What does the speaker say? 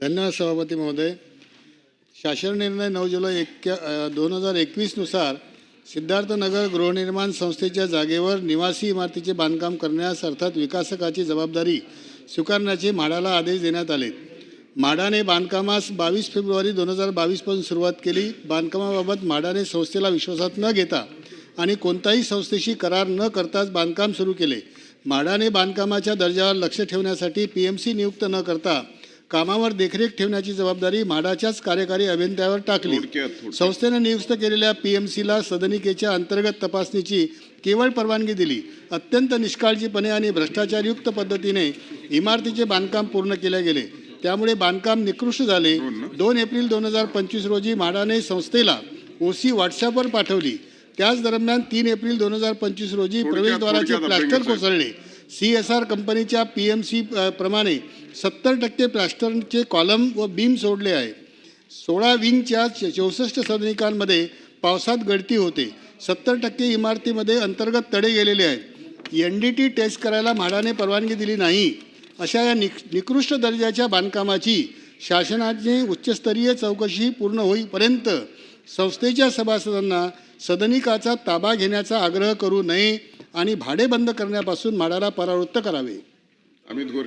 धन्यवाद सभापती महोदय. शासन निर्णय नऊ जुलै एक्या दोन हजार एकवीसनुसार सिद्धार्थनगर गृहनिर्माण संस्थेच्या जागेवर निवासी इमारतीचे बांधकाम करण्यास अर्थात विकासकाची जबाबदारी स्वीकारण्याचे म्हाडाला आदेश देण्यात आले. म्हाडाने बांधकामास बावीस फेब्रुवारी दोन हजार बावीसपासून सुरुवात केली. बांधकामाबाबत म्हाडाने संस्थेला विश्वासात न घेता आणि कोणताही संस्थेशी करार न करताच बांधकाम सुरू केले. म्हाडाने बांधकामाच्या दर्जावर लक्ष ठेवण्यासाठी पी एम सी नियुक्त न करता कामावर देखरेख ठेवण्याची जबाबदारी म्हाडाच्याच कार्यकारी अभियंत्यावर टाकली. संस्थेने नियुक्त केलेल्या पी एम सीला सदनिकेच्या अंतर्गत तपासणीची केवळ परवानगी दिली. अत्यंत निष्काळजीपणे आणि भ्रष्टाचारयुक्त पद्धतीने इमारतीचे बांधकाम पूर्ण केले गेले. त्यामुळे बांधकाम निकृष्ट झाले. दोन एप्रिल दोन हजार पंचवीस रोजी म्हाडाने संस्थेला ओसी व्हॉट्सअपवर पाठवली. त्याच दरम्यान तीन एप्रिल दोन हजार पंचवीस रोजी प्रवेशद्वाराचे प्लास्टर कोसळले. सी एस आर कंपनीच्या पी एम सी प्रमाणे सत्तर टक्के प्लास्टरचे कॉलम व बीम सोडले आहे. सोळा विंगच्या चौसष्ट सदनिकांमध्ये पावसात गळती होते. सत्तर टक्के इमारतीमध्ये अंतर्गत तडे गेलेले आहेत. एन डी टी टेस्ट करायला म्हाडाने परवानगी दिली नाही. अशा या निक निकृष्ट दर्जाच्या बांधकामाची शासनाने उच्चस्तरीय चौकशी पूर्ण होईपर्यंत संस्थेच्या सभासदांना सदनिकाचा ताबा घेण्याचा आग्रह करू नये आणि भाडे बंद करण्यापासून म्हाडाला परावृत्त करावे. अमित गोर